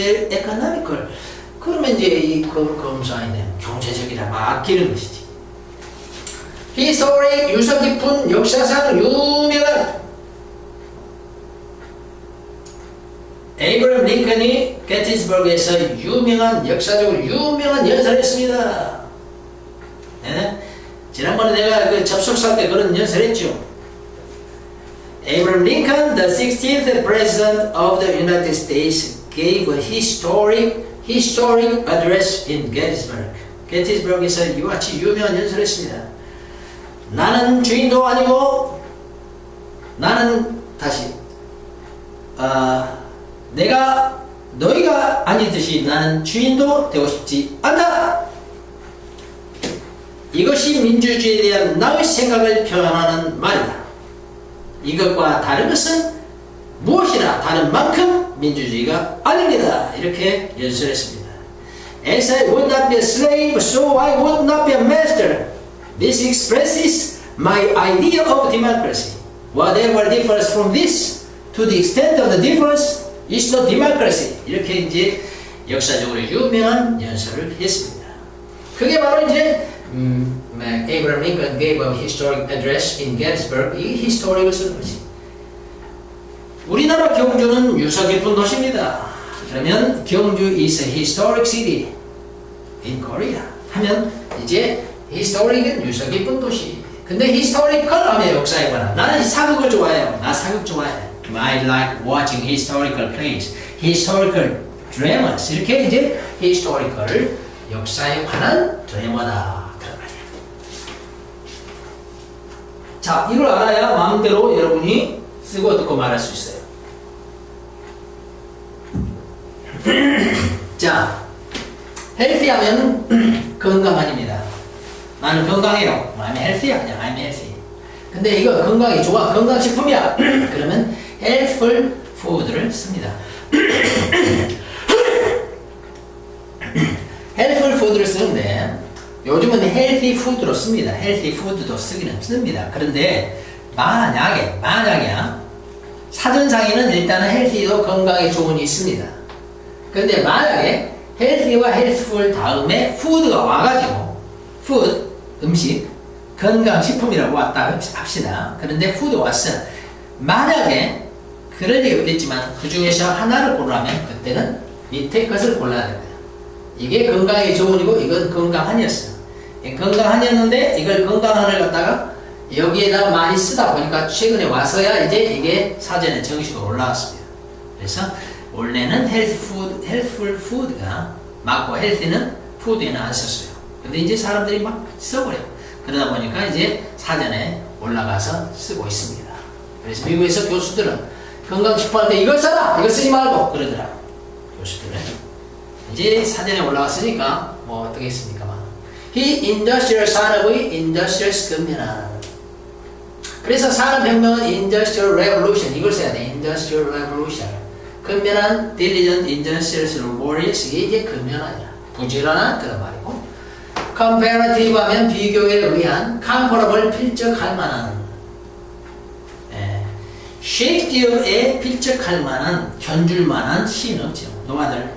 they're economical. 그러면 이제 이 검- 검사에는 경제적이라 맡기는 것이지. historic 유서 깊은 역사상 유명한 에이브럼 링컨이 게티스버그에서 유명한 역사적으로 유명한 연설을 했습니다. 네? 지난번에 내가 그 접속사 때 그런 연설했죠. Abraham Lincoln, the 16th President of the United States, gave a historic historic address in Gettysburg. 게티스버그에서 이와 같이 유명한 연설을 했습니다. 나는 주인도 아니고 나는 다시 아 내가 너희가 아니듯이 나는 주인도 되고 싶지 않다. 이것이 민주주의에 대한 나의 생각을 표현하는 말이다. 이것과 다른 것은 무엇이나 다른 만큼 민주주의가 아닙니다. 이렇게 연설했습니다. As I would not be a slave, so I would not be a master. This expresses my idea of democracy. Whatever differs from this, to the extent of the difference, is not democracy. 이렇게 이제 역사적으로 유명한 연설을 했습니다. 그게 바로 이제 음, Abraham Lincoln gave a historic address in Gettysburg. 이 historic을 쓰는 거지. 우리나라 경주는 유서 깊은 도시입니다. 그러면 경주 is a historic city in Korea. 하면 이제 historic은 유서 깊은 도시. 근데 historical 하면 역사에 관한. 나는 사극을 좋아해요. 나 사극 좋아해. I like watching historical plays, historical dramas. 이렇게 이제 historical을 역사에 관한 드라마다. 자, 이걸 알아야 마음대로 여러분이 쓰고 듣고 말할 수 있어요. 자, 헬시 하면 건강한입니다. 나는 건강해요. I'm healthy야. 그냥 I'm healthy. 근데 이거 건강이 좋아. 건강식품이야. 그러면 healthful food를 씁니다. healthful food를 쓰는데 요즘은 healthy food로 씁니다. healthy food도 쓰기는 씁니다. 그런데 만약에 만약이야 사전상에는 일단은 healthy도 건강에 좋은이 있습니다. 근데 만약에 healthy와 healthful 다음에 food가 와가지고 food 음식 건강식품이라고 왔다 합시다. 그런데 food 왔어. 만약에 그럴 리가 없겠지만 그 중에서 하나를 고르라면 그때는 밑에 것을 골라야 됩니다. 이게 건강에 좋은이고 이건 건강한이었어. 건강한이었는데 이걸 건강한을 갖다가 여기에다가 많이 쓰다 보니까 최근에 와서야 이제 이게 사전에 정식으로 올라왔습니다. 그래서 원래는 헬스 푸드, 헬스풀 푸드가 맞고 헬스는 푸드에는 안 썼어요. 근데 이제 사람들이 막 써버려요. 그러다 보니까 이제 사전에 올라가서 쓰고 있습니다. 그래서 미국에서 교수들은 건강식품할 때 이걸 써라! 이거 쓰지 말고! 그러더라. 교수들은. 이제 사전에 올라갔으니까 뭐 어떻게 했습니까만. 이 인더스트리얼 산업의 인더스트리얼스 급면한 그래서 산업혁명은 인더스트리얼 레볼루션 이걸 써야 돼. 인더스트리얼 레볼루션. 근면한 diligent industrious laborious 이게 이제 근면한이야. 부지런한 그런 말이고 comparative 하면 비교에 의한 comparable 필적할 만한 예. 셰익스피어에 필적할 만한 견줄 만한 없죠. No other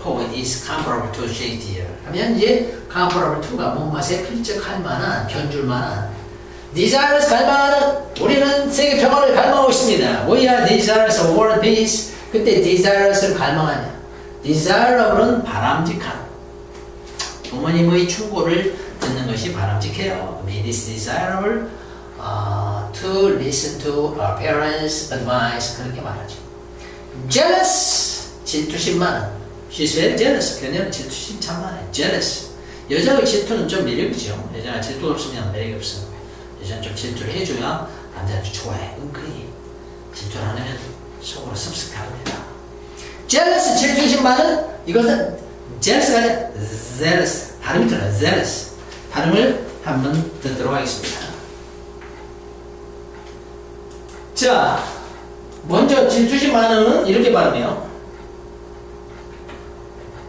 poet is comparable to Shakespeare 하면 이제 comparable to가 뭔가에 필적할 만한 견줄 만한 desirous 갈망하는 우리는 세계 평화를 갈망하고 있습니다. We are desirous of world peace 그때 desirous를 갈망하냐 desirable은 바람직한 부모님의 충고를 듣는 것이 바람직해요. It is desirable uh, to listen to our parents' advice 그렇게 말하죠. Jealous 질투심 많은 She's very jealous. 그녀는 질투심 참 많아요. Jealous. 여자의 질투는 좀 매력이죠. 여자가 질투 없으면 매력이 없어. 여자는 좀 질투를 해줘야 남자는 좋아해. 은근히 질투를 안 하면 속으로 섭섭해합니다. Jealous 질투심 많은 이것은 jealous가 아니라 zealous 발음이 들어요. zealous 발음을 한번 듣도록 하겠습니다. 자, 먼저 질투심 많은 이렇게 발음해요.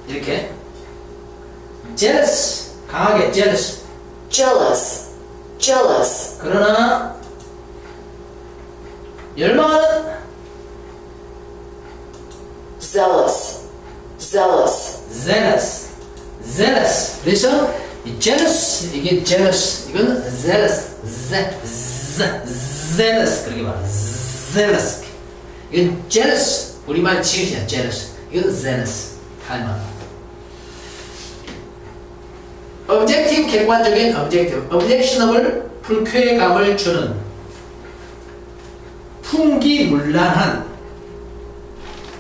이렇게 jealous 강하게 jealous jealous, jealous, 그러나 열망하는 zealous, zealous, zealous, zealous. 그래서 이 jealous 이게 jealous 이건 zealous, ze, ze, zealous 그렇게 말해. zealous. 이건 jealous 우리말 지으시냐 jealous. 이건 zealous 할만. objective 객관적인 objective, objectionable 불쾌감을 주는 풍기문란한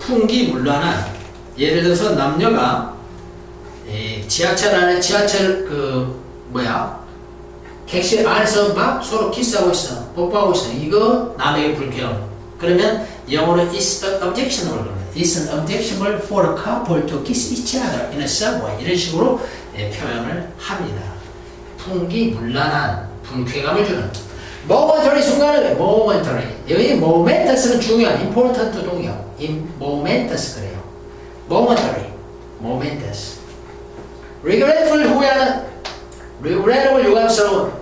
풍기문란한 예를 들어서 남녀가 에, 지하철 안에 지하철 그 뭐야? 객실 안에서 막 서로 키스하고 있어 뽀뽀하고 있어. 이거 남에게 불쾌함. 그러면 영어로 is objectionable is an objectionable for a couple to kiss each other. in a subway 이런 식으로 예, 표현을 합니다. 풍기문란한 불쾌감을 주는 momentary 순간을 momentary 여기 momentous는 중요한 important 동요 momentous 그래요 momentary momentous regretful 후회하는 regrettable 유감스러운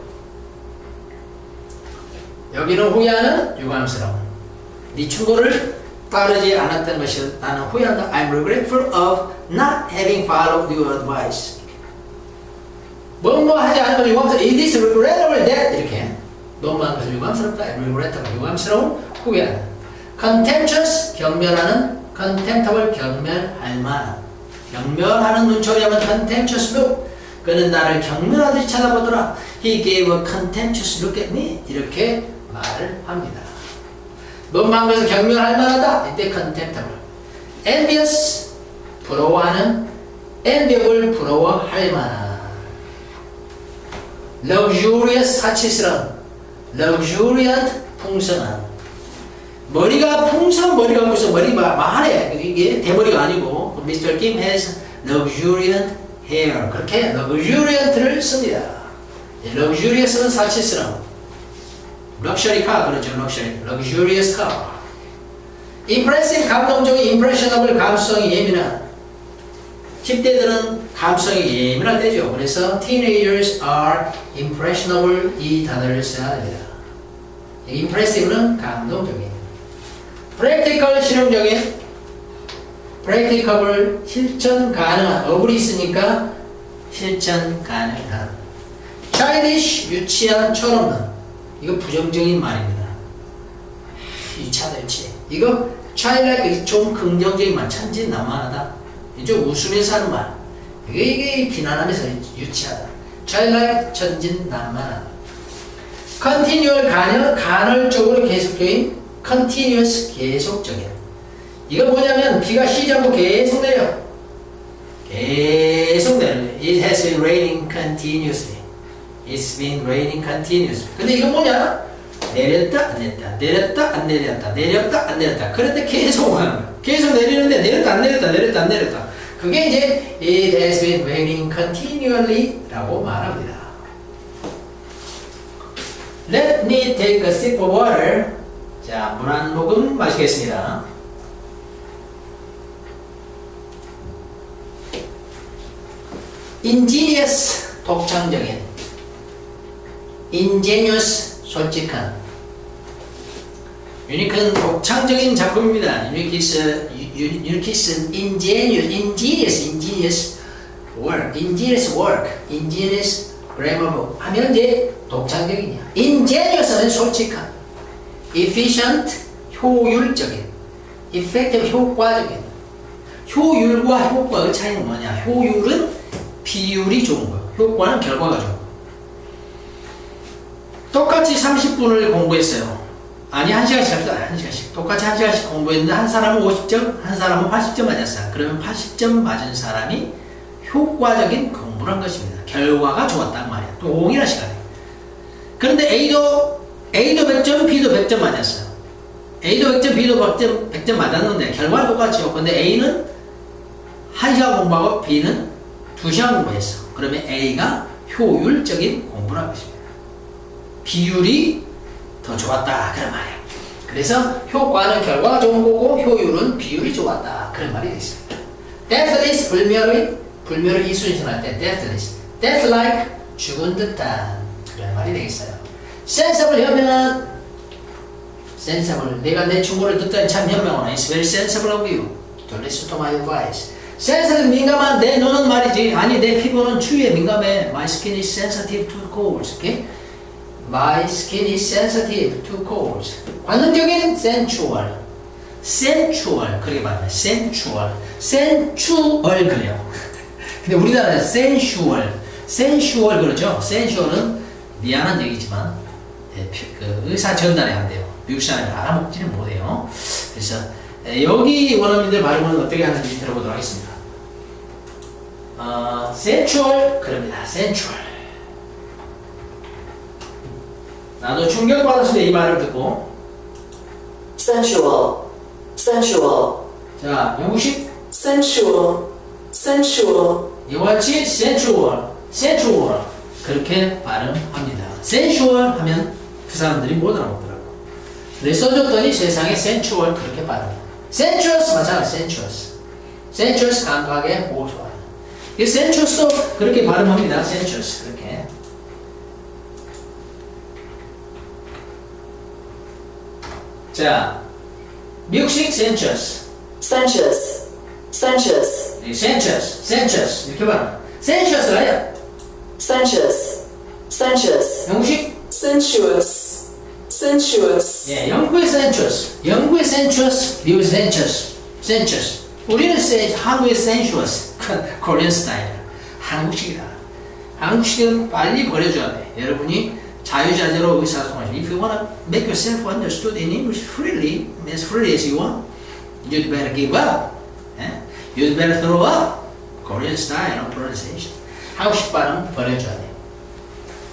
여기는 후회하는 유감스러운 네 충고를 따르지 않았던 것이 나는 후회한다 I'm regretful of not having followed your advice 뭐뭐 하지 않은 걸 유감스러워 It is regrettable that 이렇게 것을 유감스럽다 regrettable 유감스러운 후회하는 contemptuous 경멸하는 contemptible 경멸할 만한 경멸하는 눈초리 하면 contemptuous look 그는 나를 경멸하듯이 쳐다보더라 He gave a contemptuous look at me 이렇게 말을 합니다 것을 경멸할 만하다 이때 contemptible envious 부러워하는 enviable 부러워할 만한 luxurious 사치스러운 luxuriant 풍성한 머리가 풍성 머리가 무슨 머리가 말해 이게 대머리가 아니고 Mr. Kim has luxuriant hair 그렇게 luxuriant를 씁니다 luxurious는 사치스러운 럭셔리 카 그렇죠 럭셔리 luxurious car impressive 감동적인 impressionable 감수성이 예민한 10대들은 감성이 예민할 때죠 그래서 teenagers are impressionable 이 단어를 써야 됩니다 impressive는 감동적인 practical 실용적인 practicable 실천 가능한 어불이 있으니까 실천 가능한. childish 유치한 철없는. 이거 부정적인 말입니다. 유치하다 이거 childlike 좀 긍정적인 말. 천진난만하다. 좀 웃으면서 하는 말 이게, 이게 비난하면서 유치하다. childlike 천진난만하다 continual 간헐, 간헐적으로 계속적인 continuous 계속적인. 이거 뭐냐면 비가 쉬지 않고 계속 내려. 계속 내려. It has been raining continuously. It's been raining continuously. 근데 이거 뭐냐? 내렸다 안 내렸다. 내렸다 안 내렸다. 내렸다 안 내렸다. 그런데 계속 거야 계속 내리는데 내렸다 안 내렸다. 내렸다 안 내렸다. 그게 이제 It has been raining continually 라고 말합니다 Let me take a sip of water 자, 물 한 모금 마시겠습니다. ingenious, 독창적인 ingenious, 솔직한 유니크는 독창적인 작품입니다. 유니키스, 유니키스, ingenious, ingenious, ingenious work, ingenious work, ingenious grammar book 하면 이제 독창적이냐? ingenious는 솔직한 efficient 효율적인 effective 효과적인. 효율과 효과의 차이는 뭐냐? 효율은 비율이 좋은 거 효과는 결과가 좋은 거 똑같이 30분을 공부했어요. 아니 1시간씩 합시다. 1시간씩. 똑같이 1시간씩 공부했는데 한 사람은 50점 한 사람은 80점 맞았어요. 그러면 80점 맞은 사람이 효과적인 공부를 한 것입니다. 결과가 좋았단 말이야. 동일한 시간에 A도 A도 100점, B도 100점 맞았어요. A도 100점, B도 100점, 100점 맞았는데 결과는 똑같죠. 근데 A는 1시간 공부하고 B는 2시간 공부했어. 그러면 A가 효율적인 공부를 한 것입니다. 비율이 더 좋았다. 그런 말이에요. 그래서 효과는 결과가 좋은 거고 효율은 비율이 좋았다. 그런 말이 되겠습니다. deathless, 불멸의, 불멸을 이순신할 때 deathless, death-like, 죽은 듯한 그런 말이 되겠어요. Sensible 현명한 sensible 내가 내 충고를 듣더니 참 현명하네 It's very sensible of you to listen to my advice sensitive 민감한 내 눈은 말이지 아니 내 피부는 추위에 민감해 my skin is sensitive to colds 오케이 my skin is sensitive to colds 관능적인 sensual sensual 그렇게 말하면 sensual sensual 그래요 근데 우리나라에 sensual sensual 그러죠 sensual은 미안한 얘기지만 예, 피- 그 의사 전달이 안 돼요. 미국 사람이 알아먹지는 못해요. 그래서 예, 여기 원어민들 발음은 어떻게 하는지 들어보도록 하겠습니다. 어, sensual 그럽니다. sensual 나도 충격받았을 때 이 말을 듣고. sensual, sensual, 자 영국식? sensual, sensual, 이와 같이 sensual, sensual 그렇게 발음합니다. sensual 하면 그 사람들이 못 알아먹더라고. 그래서 써줬더니 세상에 sensual 그렇게 발음해. sensuous 맞아, sensuous. sensuous 감각에 호소하는. 이 sensuous도 그렇게 발음합니다. sensuous 그렇게. 자, 미국식 sensuous, sensuous, 이 sensuous, sensuous 이렇게 발음. sensuous가 아니야. sensuous, sensuous, 영국식 sensuous, sensuous, 예, 영국의 sensuous, 영국의 sensuous, 미국의 sensuous, sensuous. 우리는 sen, 한국의 sensuous, 코리안 스타일, 한국식이다. 한국식은 빨리 버려줘야 돼. 여러분이 자유자재로 의사소통하시. If you wanna make yourself understood in English freely, as freely as you want, you'd better give up. 예? You'd better throw up. Korean style of pronunciation. 한국식 발음 버려줘야 돼.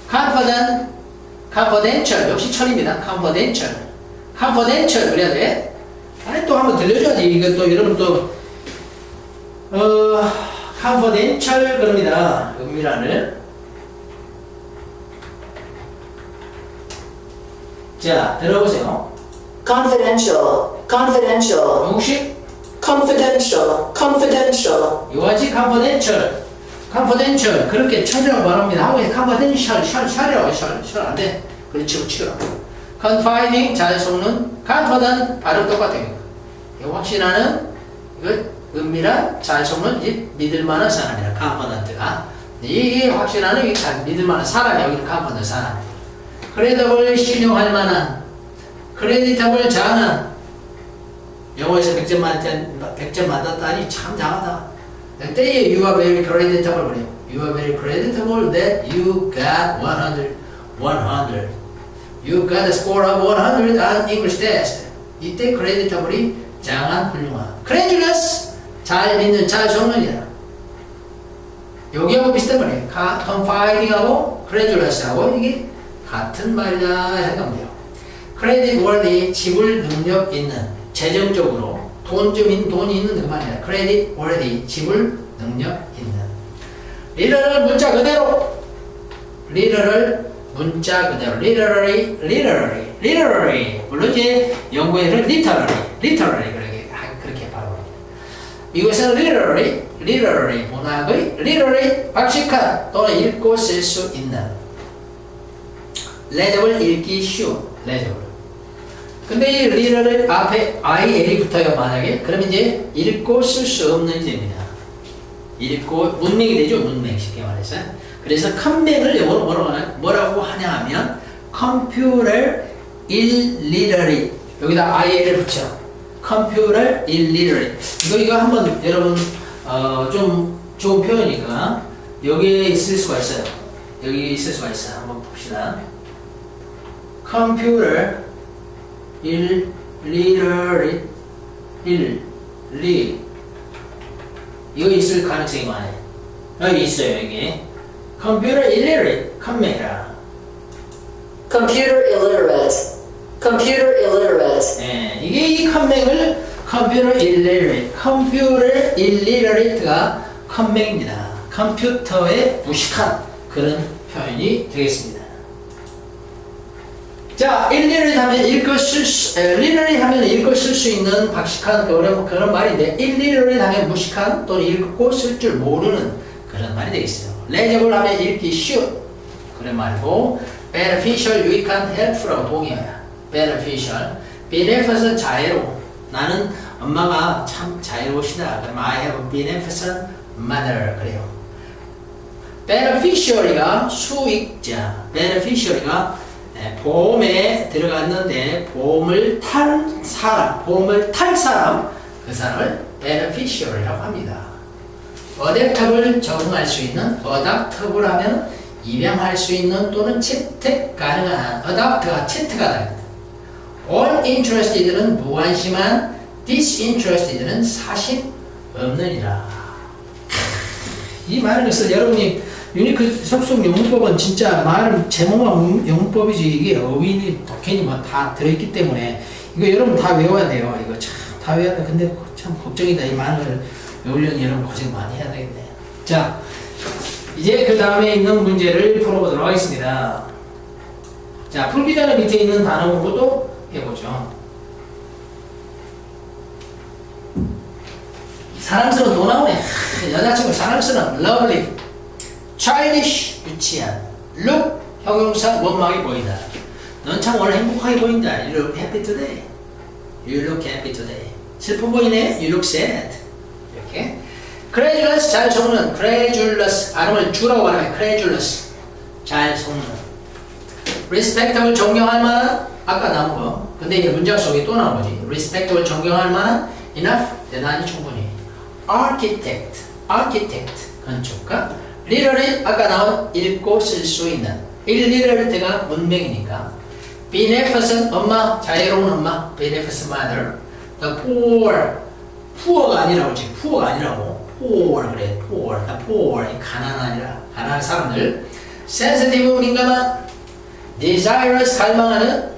confident, confidential 역시 철입니다. confidential, confidential 그래야 돼. 아니 또 한번 들려줘야지. 이것도 여러분 또 어, confidential 그럽니다. 은밀한을. 자 들어보세요. confidential, confidential, 영국식 confidential, confidential, 이와지 confidential, confidential 그렇게 철이라고 말합니다. 한국에 confidential, 셜, 셜이라고 해, 셜, 셜안 돼. 그렇지, 붙이라고. confiding 잘 속는 confident 발음 똑같아요. 확신하는 이거 은밀한 잘 속는 이 믿을만한 사람이라 confident가 이게 확신하는 이게 잘 믿을만한 사람이 여기는 confident 사람. 크레더블 신용할 만한 크레디터블 잘하는 영어에서 100점 만점 100점 맞았다니 참 잘하다. 그때 you are very creditable 그래요. You are very creditable that you got 100, 100. You got a score of 100 on English test. 이때 creditable이 장한 훌륭한. credulous 잘 믿는 잘 속는이다. 여기하고 비슷한 말이에요. 가- confiding하고 credulous하고 이게 같은 말이다 돼요. credit worthy 지불 능력 있는 재정적으로 돈 좀 있는 돈이 있는 그 말이야. credit worthy 지불 능력 있는. 리더를 문자 그대로. 리더를 문자 그대로. Literary literary literary. 물론 이제 영국에는 literary literary 그렇게 하- 그렇게 발음합니다. 미국에서는 literary literary 문학의 literary 박식한 또는 읽고 쓸 수 있는. 레저블 읽기 쉬운 레저블 근데 이 리더를 앞에 IL이 붙어요 만약에. 그러면 이제 읽고 쓸 수 없는 됩니다. 읽고 문맥이 되죠 문맥 쉽게 말해서. 그래서 컴백을 영어로 뭐라고, 뭐라고 하냐 하면 computer illiterate 여기다 IL을 붙여. computer illiterate 이거 이거 한번 여러분 어, 좀 좋은 표현이니까 여기에 있을 수가 있어요. 여기 있을 수가 있어요. 한번 봅시다. illiterate 일 리 이거 있을 가능성이 많아요. 여기 있어요 여기. 컴퓨터 illiterate 컴메라. computer illiterate, computer illiterate, 예, 이게 이 컴맹을 컴퓨터 illiterate, 컴퓨터 illiterate가 컴맹입니다. 컴퓨터에 무식한 그런 표현이 되겠습니다. 자, illiterate 하면 읽고 쓸 수, 에, literate 하면 읽고 쓸 수 있는 박식한 그런, 그런 말인데, illiterate 하면 무식한 또는 읽고 쓸 줄 모르는 그런 말이 되겠어요. legible 하면 읽기 쉬운 그런 말고, beneficial, 유익한, helpful하고 동의어야. beneficial. benefit은 자애로. 나는 엄마가 참 자유로우시다. 그럼 I have a beneficent mother. 그래요. beneficiary가 수익자. beneficiary가 예, 보험에 들어갔는데 보험을 탈 사람, 보험을 탈 사람, 그 사람을 beneficiary라고 합니다. 어댑터블 적응할 수 있는 어답터블 하면 입양할 수 있는 또는 채택 가능한 어답터가 채택가 됩니다. uninterested는 무관심한 disinterested는 사심 없느니라. 이 많은 것을 여러분이 유니크 속속 영문법은 진짜 말 제목만 영문법이지 이게 어휘니 독해니 뭐 다 들어있기 때문에 이거 여러분 다 외워야 돼요. 이거 참 다 외워야 돼. 근데 참 걱정이다. 이 많은 걸 외우려니 여러분 고생 많이 해야 되겠네. 자, 이제 그 다음에 있는 문제를 풀어보도록 하겠습니다. 자, 풀기 전에 밑에 있는 단어 공부도 해보죠. 사랑스러운 또 나오네. 하, 여자친구 사랑스러운 lovely, childish 유치한, look 형용사 원망이 보인다. 넌 참 오늘 행복하게 보인다. You look happy today. You look happy today. 슬퍼 보이네. You look sad. 이렇게. credulous 잘 속는 credulous 발음을 주라고 말하면 credulous 잘 속는 respectable 존경할 만한 아까 나온 거 근데 이제 문장 속에 또 나온 거지 respectable 존경할 만한 enough 대단히 충분히 architect architect 건축가 literate 아까 나온 읽고 쓸 수 있는 illiterate가 문명이니까 beneficent 엄마 자애로운 엄마 beneficent mother the poor poor가 아니라고 지 poor가 아니라고 poor 그래 poor 다 poor 가난한 아니라 가난한 사람들 sensitive 민감한 desirous 갈망하는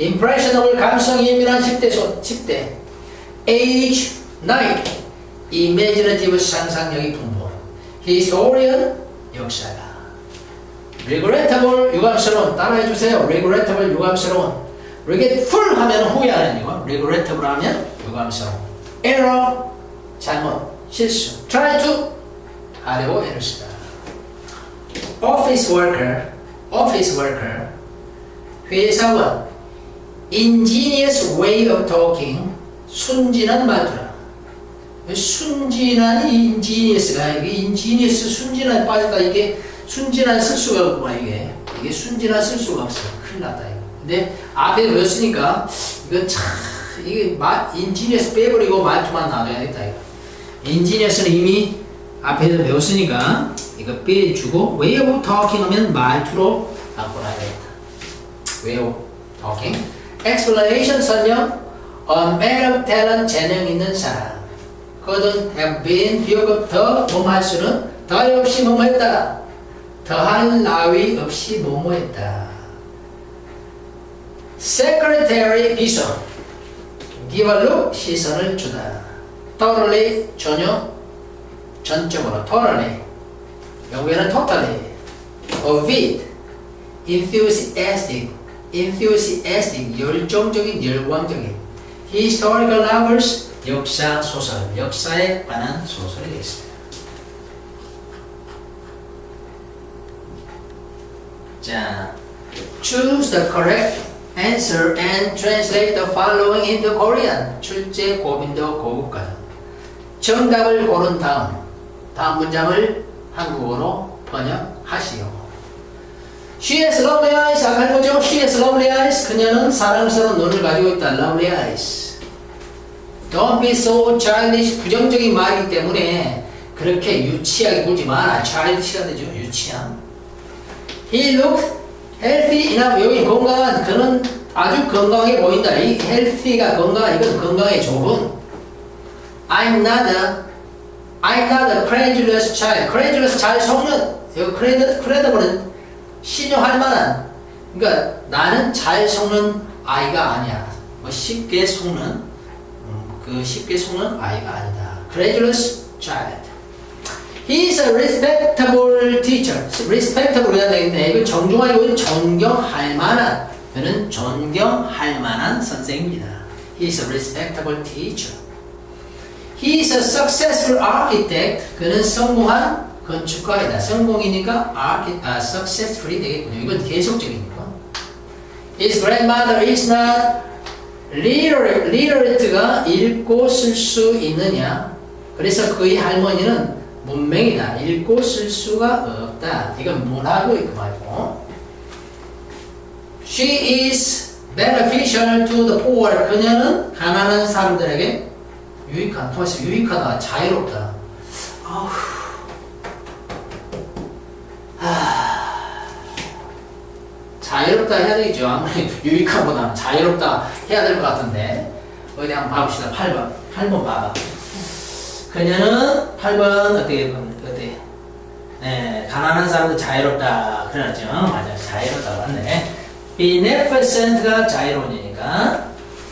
impressionable 감성이 예민한 10대 소 10대 age 나이 imaginative 상상력이 풍부한 historian 역사가 regrettable 유감스러운 따라해 주세요 regrettable 유감스러운 regretful 하면 후회하는 이거 regrettable 하면 유감스러운 error 잘못 실수 try to 하려고 애를 쓰다 office worker office worker 회사원 ingenious way of talking 순진한 말투라 순진한 ingenious가 이게 ingenious 순진한 빠졌다. 이게 순진한 쓸 수가 없구나 이게. 이게 순진한 쓸 수가 없어. 큰일 났다 이거. 근데 앞에 외웠으니까 이건 참 이게 마, ingenious 빼버리고 말투만 놔둬야겠다 이거. 인지니어스는 이미 앞에서 배웠으니까 이거 빼주고 way of talking 하면 말투로 바꿔놔야겠다. way of talking. explanation 설명. A man of talent 재능 있는 사람 couldn't have been 비교급 더 뭐할 수는 더 없이 뭐뭐했다. 더할 나위 없이 뭐뭐했다. secretary 비서 give a look 시선을 주다. totally 전혀 전적으로 totally 영어에는 totally of it enthusiastic enthusiastic 열정적인 열광적인 historical novels 역사 소설 역사에 관한 소설이 되겠습니다. 자, choose the correct answer and translate the following into Korean. 출제 고민도 고급과정. 정답을 고른 다음 다음 문장을 한국어로 번역하시오. She has lovely eyes. 아까 보죠? She has lovely eyes. 그녀는 사랑스러운 눈을 가지고 있다. Lovely eyes. Don't be so childish. 부정적인 말이기 때문에 그렇게 유치하게 굴지 마라. childish가 되죠. 유치한. He looked healthy enough. 여기 건강한 그는 아주 건강해 보인다. 이 healthy가 건강한 이건 건강에 좋은. I'm not a I'm not a credulous child. credulous 잘 속는 여기 credit credible은 신용할 만한. 그러니까 나는 잘 속는 아이가 아니야. 뭐 쉽게 속는 음, 그 쉽게 속는 아이가 아니다. credulous child. He is a respectable teacher. respectable 해야 되겠네. 이거 정중하고 존경할 만한. 그는 존경할 만한 선생입니다. He is a respectable teacher. He is a successful architect. 그는 성공한 건축가이다. 성공이니까 archi, 아, successful이 되겠군요. 이건 계속적인 거. His grandmother is not literate가 읽고 쓸 수 있느냐? 그래서 그의 할머니는 문맹이다. 읽고 쓸 수가 없다. 이건 문학의 그 말이고. She is beneficial to the poor. 그녀는 가난한 사람들에게 유익한, 통해서 유익하다, 자유롭다. 아우. 자유롭다 해야 되겠죠. 아무리 유익한보다는 자유롭다 해야 될 것 같은데. 어디 한번 봐봅시다. 8번. 8번 봐봐. 그녀는 8번 어떻게, 어떻게. 네, 가난한 사람도 자유롭다. 그러죠. 맞아. 자유롭다. 맞네. beneficent가 자유로우니까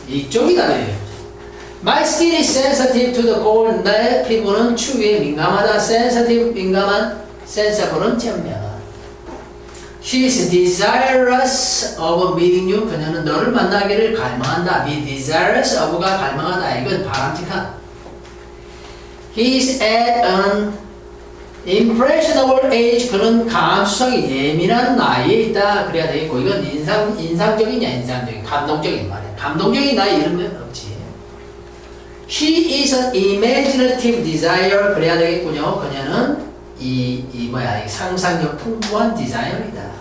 이쪽이다. 그래요. My skin is sensitive to the cold. 내 피부는 추위에 민감하다. sensitive, 민감한. sensible은 현명한. She is desirous of meeting you. 그녀는 너를 만나기를 갈망한다. be desirous of가 갈망하다. 이건 바람직한. He is at an impressionable age. 그는 감수성이 예민한 나이에 있다. 그래야 되겠고, 이건 인상, 인상적이냐, 인상적인, 감동적인 말이야. 감동적인 나이 건 없지. She is an imaginative desire. 그래야 되겠군요. 그녀는 이, 이 뭐야, 이 상상력 풍부한 디자이너이다.